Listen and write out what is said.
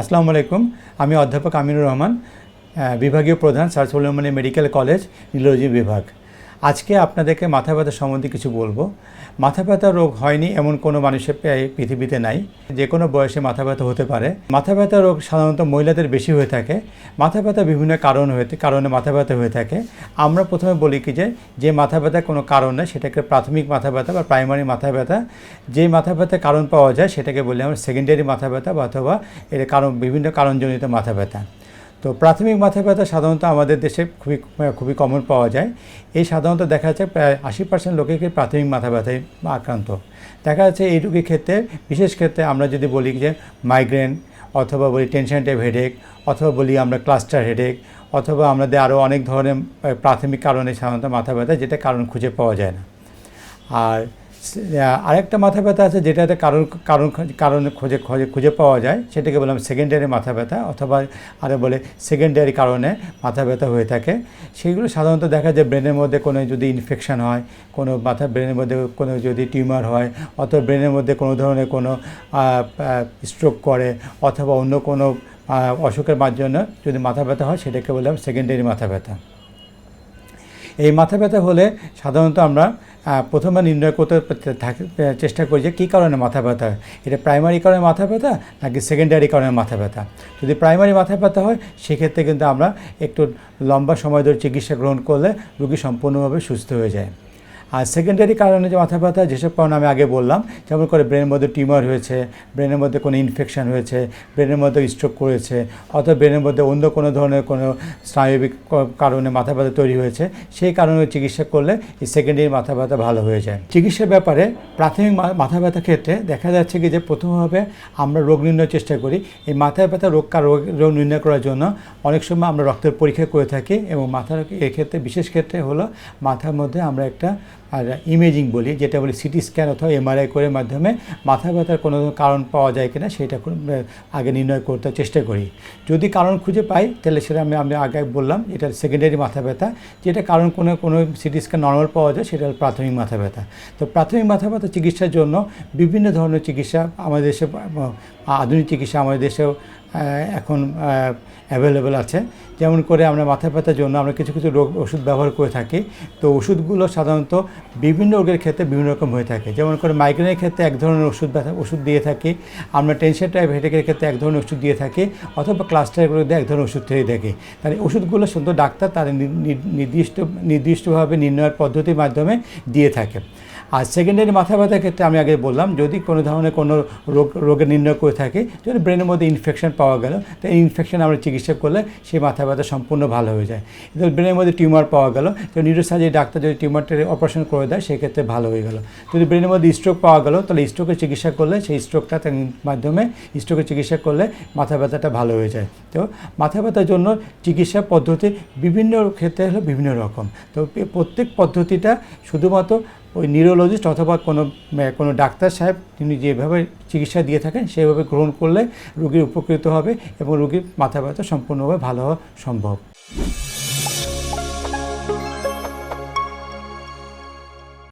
আসসালামু আলাইকুম। আমি অধ্যাপক আমিনুর রহমান বিভাগীয় প্রধান sir Sulemani medical college neurology বিভাগ। আজকে আপনাদেরকে মাথা ব্যথা সম্বন্ধে কিছু বলব। মাথা ব্যথা রোগ হয়নি এমন কোনো মানুষের পৃথিবীতে নাই। যে কোনো বয়সে মাথা ব্যথা হতে পারে। মাথা ব্যথা রোগ সাধারণত মহিলাদের বেশি হয়ে থাকে। মাথা ব্যথা বিভিন্ন কারণ হয়ে কারণে মাথা ব্যথা হয়ে থাকে। আমরা প্রথমে বলি কি যে যে মাথা ব্যথা কোনো কারণ নেই, সেটাকে প্রাথমিক মাথা ব্যথা বা প্রাইমারি মাথা ব্যথা, যে মাথা ব্যথার কারণ পাওয়া যায়, সেটাকে বলি আমরা সেকেন্ডারি মাথা ব্যথা বা অথবা এর কারণ বিভিন্ন কারণজনিত মাথা ব্যথা। তো প্রাথমিক মাথা ব্যথা সাধারণত আমাদের দেশে খুবই খুবই কমন পাওয়া যায়। এই সাধারণত দেখা যাচ্ছে প্রায় আশি পার্সেন্ট লোকেকে প্রাথমিক মাথা ব্যথায় আক্রান্ত। দেখা যাচ্ছে এই রোগীর ক্ষেত্রে, বিশেষ ক্ষেত্রে আমরা যদি বলি যে মাইগ্রেন অথবা বলি টেনশন টাইপ হেডেক অথবা বলি আমরা ক্লাস্টার হেডেক অথবা আমাদের আরও অনেক ধরনের প্রাথমিক কারণে সাধারণত মাথা ব্যথা যেটা কারণ খুঁজে পাওয়া যায় না। আর আরেকটা মাথা ব্যথা আছে যেটাতে কারণ কারণ কারণ খুঁজে খুঁজে খুঁজে পাওয়া যায়। সেটাকে বললাম সেকেন্ডারি মাথা ব্যথা অথবা আরও বলে সেকেন্ডারি কারণে মাথা ব্যথা হয়ে থাকে। সেইগুলো সাধারণত দেখা যায় ব্রেনের মধ্যে কোনো যদি ইনফেকশন হয়, কোনো মাথা ব্রেনের মধ্যে কোনো যদি টিউমার হয়, অথবা ব্রেনের মধ্যে কোনো ধরনের কোনো স্ট্রোক করে, অথবা অন্য কোনো অসুখের মাধ্যমে যদি মাথা ব্যথা হয়, সেটাকে বললাম সেকেন্ডারি মাথা ব্যথা। এই মাথা ব্যথা হলে সাধারণত আমরা প্রথমে নির্ণয় করতে চেষ্টা করি যে কী কারণে মাথা ব্যথা হয়। এটা প্রাইমারি কারণে মাথা ব্যথা নাকি সেকেন্ডারি কারণে মাথা ব্যথা? যদি প্রাইমারি মাথা ব্যথা হয়, সেক্ষেত্রে কিন্তু আমরা একটু লম্বা সময় ধরে চিকিৎসা গ্রহণ করলে রুগী সম্পূর্ণভাবে সুস্থ হয়ে যায়। আর সেকেন্ডারি কারণে যে মাথা ব্যথা, যেসব কারণে আমি আগে বললাম, যেমন করে ব্রেনের মধ্যে টিউমার হয়েছে ব্রেনের মধ্যে কোনো ইনফেকশন হয়েছে ব্রেনের মধ্যে স্ট্রোক করেছে, অথবা ব্রেনের মধ্যে অন্য কোনো ধরনের কোনো স্নায়বিক কারণে মাথা ব্যথা তৈরি হয়েছে, সেই কারণে চিকিৎসা করলে এই সেকেন্ডারি মাথা ব্যথা ভালো হয়ে যায়। চিকিৎসার ব্যাপারে প্রাথমিক মাথা ব্যথার ক্ষেত্রে দেখা যাচ্ছে কি যে প্রথমভাবে আমরা রোগ নির্ণয়ের চেষ্টা করি। এই মাথা ব্যথা রোগ রোগ নির্ণয় করার জন্য অনেক সময় আমরা রক্তের পরীক্ষা করে থাকি এবং মাথার এক্ষেত্রে, বিশেষ ক্ষেত্রে হলো মাথার মধ্যে আমরা একটা আর ইমেজিং বলি, যেটা বলি সিটি স্ক্যান অথবা এমআরআই করে মাধ্যমে মাথা ব্যথার কোনো কারণ পাওয়া যায় কিনা সেটা আগে নির্ণয় করতে চেষ্টা করি। যদি কারণ খুঁজে পাই, তাহলে সেটা আমি আমি আগে বললাম, এটা সেকেন্ডারি মাথা ব্যথা। যেটা কারণ কোনো কোনো সিটি স্ক্যান নর্মাল পাওয়া যায়, সেটা প্রাথমিক মাথা ব্যথা। তো প্রাথমিক মাথা ব্যথা চিকিৎসার জন্য বিভিন্ন ধরনের চিকিৎসা আমাদের দেশে আধুনিক চিকিৎসা আমাদের দেশেও এখন অ্যাভেলেবেল আছে। যেমন করে আমরা মাথা ব্যথার জন্য আমরা কিছু কিছু রোগ ওষুধ ব্যবহার করে থাকি। তো ওষুধগুলো সাধারণত বিভিন্ন রোগের ক্ষেত্রে বিভিন্ন রকম হয়ে থাকে। যেমন করে মাইগ্রেনের ক্ষেত্রে এক ধরনের ওষুধ ব্যথা, ওষুধ দিয়ে থাকি। আমরা টেনশন টাইপ হেডেকের ক্ষেত্রে এক ধরনের ওষুধ দিয়ে থাকি। অথবা ক্লাস্টারগুলো দিয়ে এক ধরনের ওষুধ দিয়ে থাকি। তাহলে ওষুধগুলো সুন্দর ডাক্তার তাদের নির্দিষ্ট, নির্দিষ্টভাবে নির্ণয়ের পদ্ধতির মাধ্যমে দিয়ে থাকে। আর সেকেন্ডারি মাথা ব্যথার ক্ষেত্রে আমি আগে বললাম, যদি কোনো ধরনের কোনো রোগ, রোগের নির্ণয় করে থাকে, যদি ব্রেনের মধ্যে ইনফেকশন পাওয়া গেল, তো এই ইনফেকশন আমরা চিকিৎসা করলে সেই মাথা ব্যথা সম্পূর্ণ ভালো হয়ে যায়। ব্রেনের মধ্যে টিউমার পাওয়া গেল, তো নিউরোসার্জারি ডাক্তার যদি টিউমারটা অপারেশন করে দেয়, সেক্ষেত্রে ভালো হয়ে গেল। যদি ব্রেনের মধ্যে স্ট্রোক পাওয়া গেল, তাহলে স্ট্রোকের চিকিৎসা করলে সেই স্ট্রোকটা তার মাধ্যমে স্ট্রোকের চিকিৎসা করলে মাথা ব্যথাটা ভালো হয়ে যায়। তো মাথা ব্যথার জন্য চিকিৎসা পদ্ধতি বিভিন্ন ক্ষেত্রে হলো বিভিন্ন রকম। তো প্রত্যেক পদ্ধতিটা শুধুমাত্র ওই নিউরোলজিস্ট অথবা কোনো কোনো ডাক্তার সাহেব তিনি যেভাবে চিকিৎসা দিয়ে থাকেন সেভাবে গ্রহণ করলে রুগীর উপকৃত হবে এবং রুগীর মাথা ব্যথা সম্পূর্ণভাবে ভালো হওয়া সম্ভব।